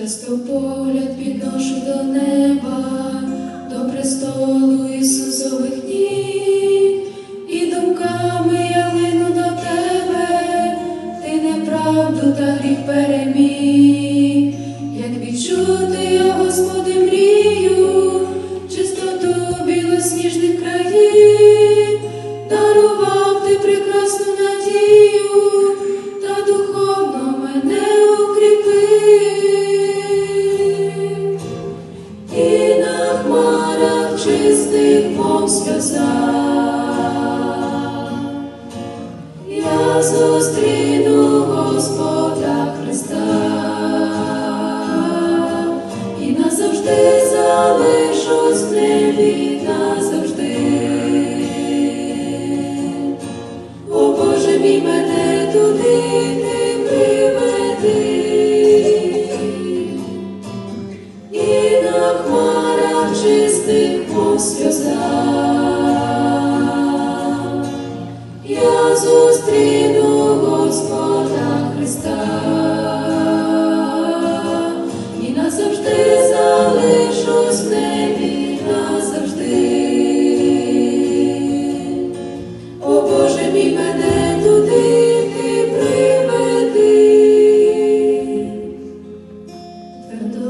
Часто погляд підношу до неба, до престолу Ісусових ніг, і думками я лину до тебе, ти неправду та гріх переміг, як відчути я, Господи, мрію, чистоту білосніжних зустріну Господа Христа і назавжди залишусь в небі назавжди. О Боже мій мене туди ти приведи. І на хмарах чистих мов сльоза. Зустріну Господа Христа і назавжди залишусь в небі назавжди. О Боже мій мене туди ти приведи.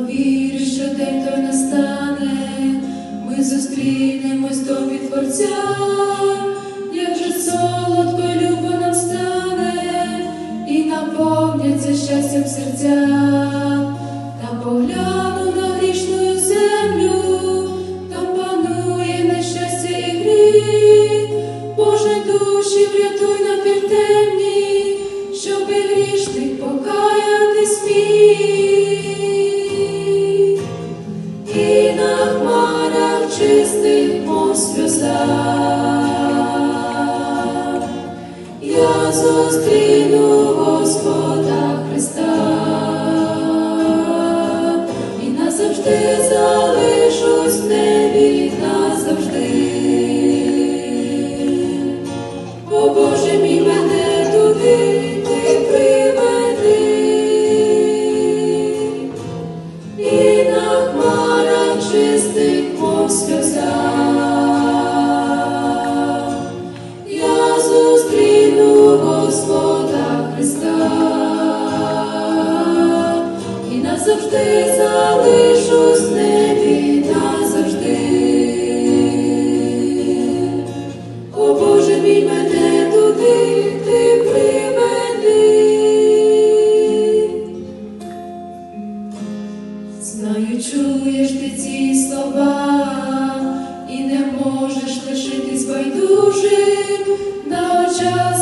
Вірю, що день той настане, ми зустрінемось до Творця, зустріну Господа Христа і назавжди залишусь в небі назавжди. О Боже мій мене туди ти. І на хмарах чистих мов сльоза. Назавжди залишусь в небі назавжди. О Боже мій мене туди ти приведи. Знаю, чуєш ти ці слова, і не можеш лишитись байдужим, на очах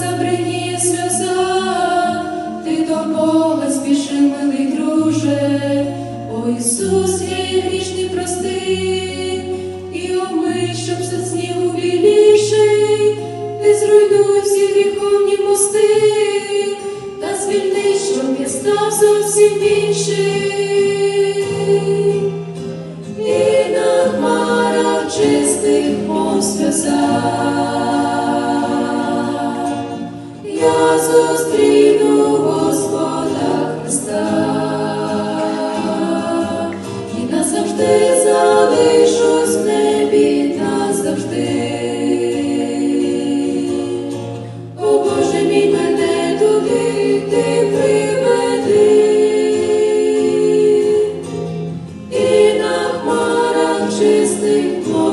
звільни, щоб я став зовсім інший. І на хмарах чистих сльоза. Я зустріну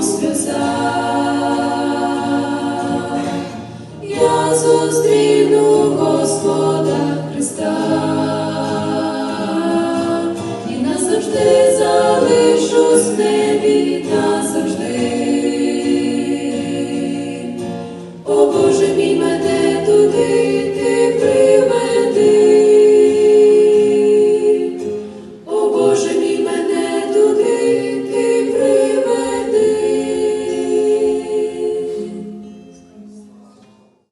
сльозах я зустріну Господа Христа.